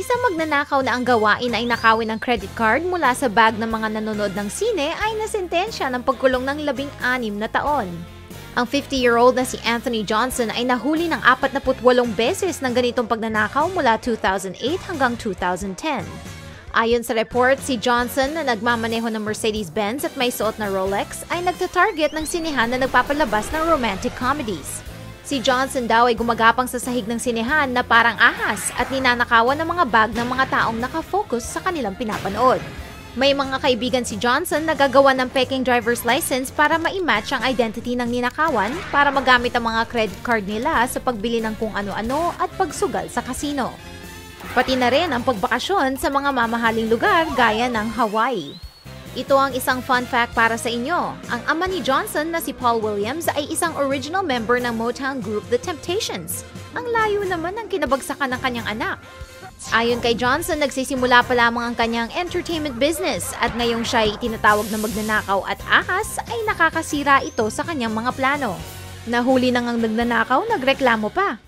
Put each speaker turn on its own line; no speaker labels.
Isang magnanakaw na ang gawain ay nakawin ng credit card mula sa bag ng mga nanonood ng sine ay nasentensya ng pagkulong ng labing anim na taon. Ang 50-year-old na si Anthony Johnson ay nahuli ng 48 beses ng ganitong pagnanakaw mula 2008 hanggang 2010. Ayon sa report, si Johnson na nagmamaneho ng Mercedes-Benz at may suot na Rolex ay nagtatarget ng sinehan na nagpapalabas ng romantic comedies. Si Johnson daw ay gumagapang sa sahig ng sinehan na parang ahas at ninanakawan ng mga bag ng mga taong nakafocus sa kanilang pinapanood. May mga kaibigan si Johnson na gagawa ng peking driver's license para ma-match ang identity ng ninakawan para magamit ang mga credit card nila sa pagbili ng kung ano-ano at pagsugal sa kasino. Pati na rin ang pagbakasyon sa mga mamahaling lugar gaya ng Hawaii. Ito ang isang fun fact para sa inyo. Ang ama ni Johnson na si Paul Williams ay isang original member ng Motown group The Temptations. Ang layo naman ng kinabagsakan ng kanyang anak. Ayon kay Johnson, nagsisimula pa lamang ang kanyang entertainment business at ngayong siya ay itinatawag na magnanakaw at ahas ay nakakasira ito sa kanyang mga plano. Nahuli nang ang nagnanakaw, nagreklamo pa.